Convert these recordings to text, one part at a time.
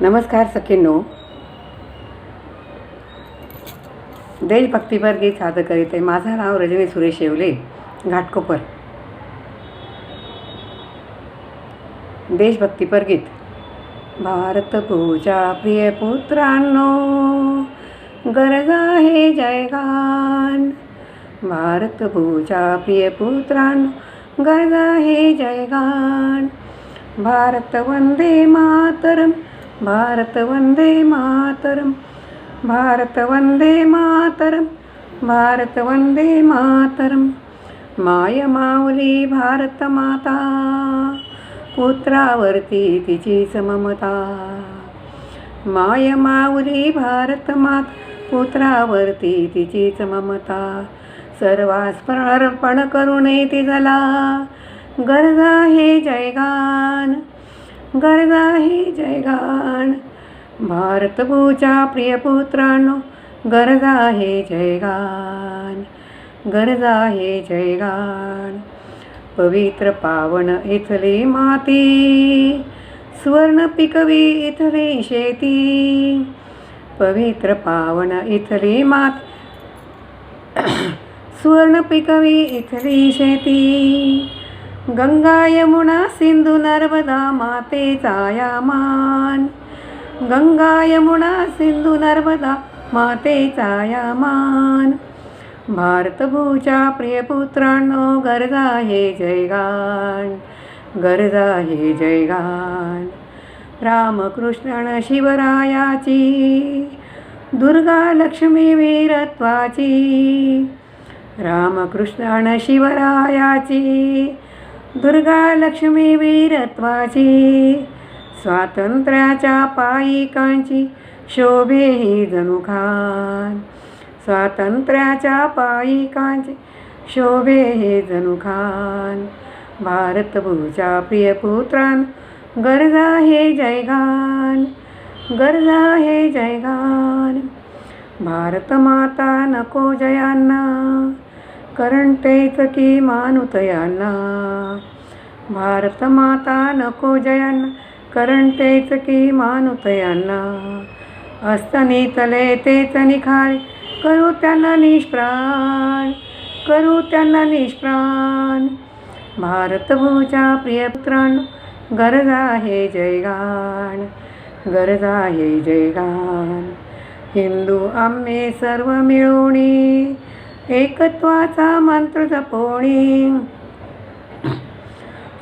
नमस्कार सखींनो. देशभक्तीपर गीत सादर करीत आहे. माझं नाव रजनी सुरेश येवले घाटकोपर. देशभक्तीपर गीत. भारत पूजा प्रिय पुत्रांनो गरज आहे जयगान. भारत पूजा प्रिय पुत्रांनो गरज आहे जयगान. भारत वंदे मातरम. भारत वंदे मातरम भारत वंदे मातरम भारत वंदे मातरम। माय माऊली भारत माता पुत्रावरती तिची ममता माय माऊली भारत मात पुत्रावरती तिची ममता सर्वास अर्पण करूनही ती झाला गरजा हे जयगान। गरज आहे जयगान भारत पूजा प्रिय पुत्रांनो आहे जयगान गरजा आहे जयगान पवित्र पावन इथली माती सुवर्ण पिकवी इथली शेती. पवित्र पावन इथली मात सुवर्ण पिकवी इथली शेती. गंगा यमुना सिंधू नर्मदा मातेचा यामान गंगा यमुना सिंधू नर्मदा मातेचा यामान भारतभूच्या प्रियपुत्रांनो गरजा हे जयगान गरजा हे जयगान. रामकृष्ण शिवरायाची दुर्गा लक्ष्मी वीरत्वाची रामकृष्ण शिवरायाची दुर्गा लक्ष्मी वीरत्वाची स्वातंत्र्याच्या पायिकांची शोभे ही जनुखान स्वातंत्र्याच्या पायिकांची शोभे हे जनुखान भारतभूच्या प्रियपुत्रान गरजा हे जयगान गरजा हे जयगान. भारतमाता नको जयांना करंटेच की मानुतयांना। भारतमाता नको जयांना करंटेच की मानुतयांना। असतनी तले तेच निखारे करू त्यांना निष्प्राण करू त्यांना निष्प्राण। भारतभूजा प्रियपुत्रांनो गरज आहे जयगान गरज आहे जयगान। हिंदू आम्ही सर्व मिळवणी एकत्वाचा मंत्र जपोणी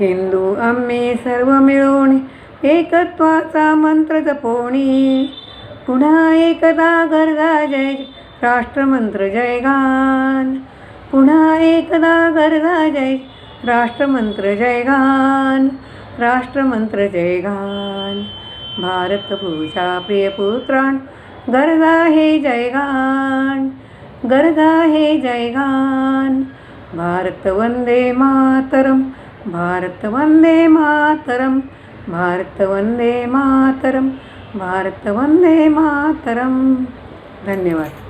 हिंदू आम्ही सर्व मिळून एकत्वाचा मंत्र जपोणी पुन्हा एकदा गरजा जय राष्ट्रमंत्र जयगान. पुन्हा एकदा गरजा जय राष्ट्रमंत्र जयगान. राष्ट्रमंत्र जयगान. भारतभूषा प्रियपुत्राण गरजा हे जयगान. गरजा हे जयगान. भारत वंदे मातरम भारत वंदे मातरम भारत वंदे मातरम भारत वंदे मातरम. धन्यवाद.